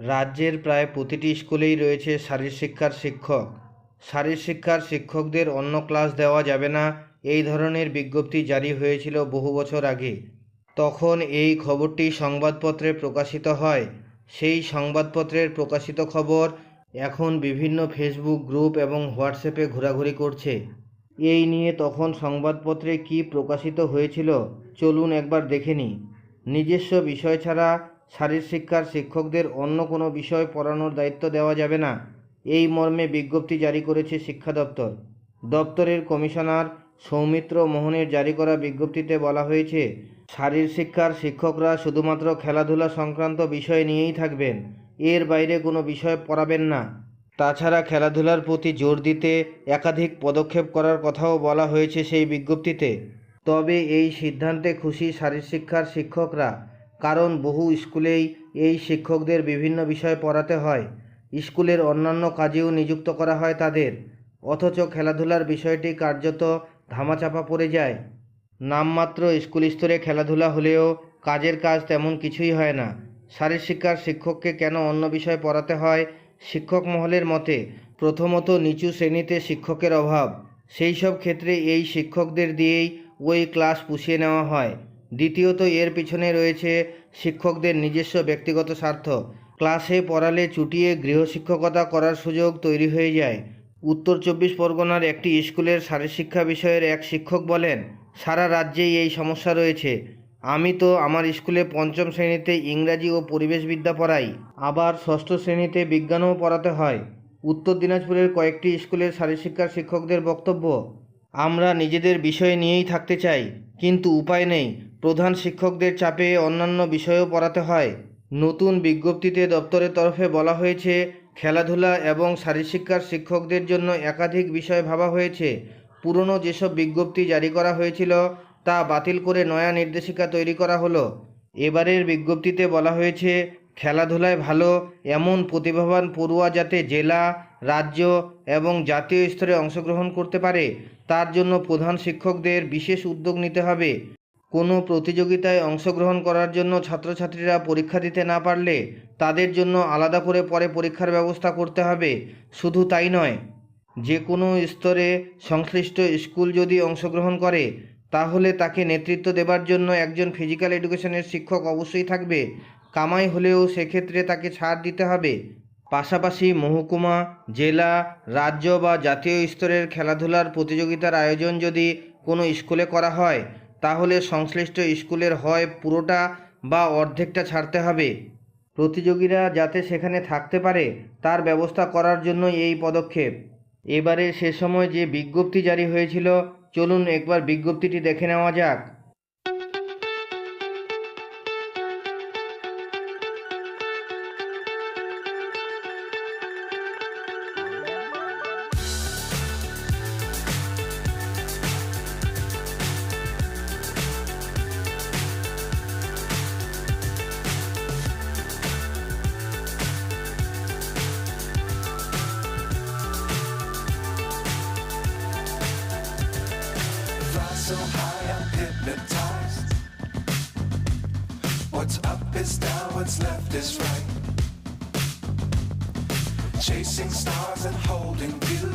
রাজ্যের প্রায় প্রতিটি স্কুলেই রয়েছে শারীরশিক্ষার শিক্ষক। শারীরশিক্ষার শিক্ষকদের অন্য ক্লাস দেওয়া যাবে না, এই ধরনের বিজ্ঞপ্তি জারি হয়েছিল বহু বছর আগে। তখন এই খবরটি সংবাদপত্রে প্রকাশিত হয়। সেই সংবাদপত্রের প্রকাশিত খবর এখন বিভিন্ন ফেসবুক গ্রুপ এবং হোয়াটসঅ্যাপে ঘোরাঘুরি করছে। এই নিয়ে তখন সংবাদপত্রে কি প্রকাশিত হয়েছিল চলুন একবার দেখে নিই। নিজস্ব বিষয় ছাড়া শারীরশিক্ষার শিক্ষকদের অন্য কোনো বিষয় পড়ানোর দায়িত্ব দেওয়া যাবে না। এই মর্মে বিজ্ঞপ্তি জারি করেছে শিক্ষা দপ্তর। দপ্তরের কমিশনার সৌমিত্র মোহনের জারি করা বিজ্ঞপ্তিতে বলা হয়েছে শারীরশিক্ষার শিক্ষকরা শুধুমাত্র খেলাধুলা সংক্রান্ত বিষয় নিয়েই থাকবেন, এর বাইরে কোনো বিষয় পড়াবেন না। তাছাড়া খেলাধুলার প্রতি জোর দিতে একাধিক পদক্ষেপ করার কথাও বলা হয়েছে সেই বিজ্ঞপ্তিতে। তবে এই সিদ্ধান্তে খুশি শারীরশিক্ষার শিক্ষকরা। কারণ বহু স্কুলেই এই শিক্ষকদের বিভিন্ন বিষয় পড়াতে হয়। স্কুলের অন্যান্য কাজেও নিযুক্ত করা হয় তাদের। অথচ খেলাধুলার বিষয়টি কার্যত ধামাচাপা পড়ে যায়। নামমাত্র স্কুল স্তরে খেলাধুলা হলেও কাজের কাজ তেমন কিছুই হয় না। শারীরশিক্ষার শিক্ষককে কেন অন্য বিষয় পড়াতে হয়? শিক্ষক মহলের মতে, প্রথমত নিচু শ্রেণীতে শিক্ষকের অভাব। সেই সব ক্ষেত্রে এই শিক্ষকদের দিয়েই ওই ক্লাস পুষিয়ে নেওয়া হয়। দ্বিতীয়ত, এর পিছনে রয়েছে শিক্ষকদের নিজস্ব ব্যক্তিগত স্বার্থ। ক্লাসে পড়ালে চুটিয়ে গৃহশিক্ষকতা করার সুযোগ তৈরি হয়ে যায়। উত্তর চব্বিশ পরগনার একটি স্কুলের শারীরশিক্ষা বিষয়ের এক শিক্ষক বলেন, সারা রাজ্যেই এই সমস্যা রয়েছে। আমি তো আমার স্কুলে পঞ্চম শ্রেণীতে ইংরাজি ও পরিবেশবিদ্যা পড়াই, আবার ষষ্ঠ শ্রেণীতে বিজ্ঞানও পড়াতে হয়। উত্তর দিনাজপুরের কয়েকটি স্কুলের শারীরশিক্ষার শিক্ষকদের বক্তব্য আমরা নিজেদের বিষয় নিয়েই থাকতে চাই, কিন্তু উপায় নেই। প্রধান শিক্ষকদের চাপে অন্যান্য বিষয়ও পড়াতে হয়। নতুন বিজ্ঞপ্তিতে দপ্তরের তরফে বলা হয়েছে, খেলাধুলা এবং শারীরশিক্ষার শিক্ষকদের জন্য একাধিক বিষয় ভাবা হয়েছে। পুরনো যেসব বিজ্ঞপ্তি জারি করা হয়েছিল, তা বাতিল করে নয়া নির্দেশিকা তৈরি করা হলো। এবারের বিজ্ঞপ্তিতে বলা হয়েছে খেলাধুলায় ভালো এমন প্রতিভাবান পড়ুয়া যাতে জেলা, রাজ্য এবং জাতীয় স্তরে অংশগ্রহণ করতে পারে, তার জন্য প্রধান শিক্ষকদের বিশেষ উদ্যোগ নিতে হবে। কোনো প্রতিযোগিতায় অংশগ্রহণ করার জন্য ছাত্রছাত্রীরা পরীক্ষা দিতে না পারলে তাদের জন্য আলাদা করে পরে পরীক্ষার ব্যবস্থা করতে হবে। শুধু তাই নয় যে কোনো স্তরে সংশ্লিষ্ট স্কুল যদি অংশগ্রহণ করে, তাহলে তাকে নেতৃত্ব দেবার জন্য একজন ফিজিক্যাল এডুকেশনের শিক্ষক অবশ্যই থাকবে। কামাই হলেও সেক্ষেত্রে তাকে ছাড় দিতে হবে। পাশাপাশি মহকুমা, জেলা, রাজ্য বা জাতীয় স্তরের খেলাধুলার প্রতিযোগিতার আয়োজন যদি কোনো স্কুলে করা হয়, তাহলে সংশ্লিষ্ট স্কুলের হয় পুরোটা বা অর্ধেকটা ছাড়তে হবে। প্রতিযোগীরা যাতে সেখানে থাকতে পারে, তার ব্যবস্থা করার জন্য এই পদক্ষেপ। এবারে সে সময় যে বিজ্ঞপ্তি জারি হয়েছিল, চলুন একবার বিজ্ঞপ্তিটি দেখে নেওয়া যাক। So high, I'm hypnotized. What's up is down, what's left is right. Chasing stars and holding you.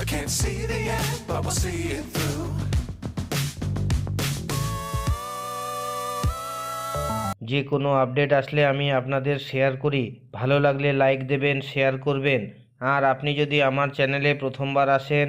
I can't see the end, but we'll see it through. যে কোনো আপডেট আসলে আমি আপনাদের শেয়ার করি ভালো লাগলে লাইক দেবেন শেয়ার করবেন আর আপনি যদি আমার চ্যানেলে প্রথমবার আসেন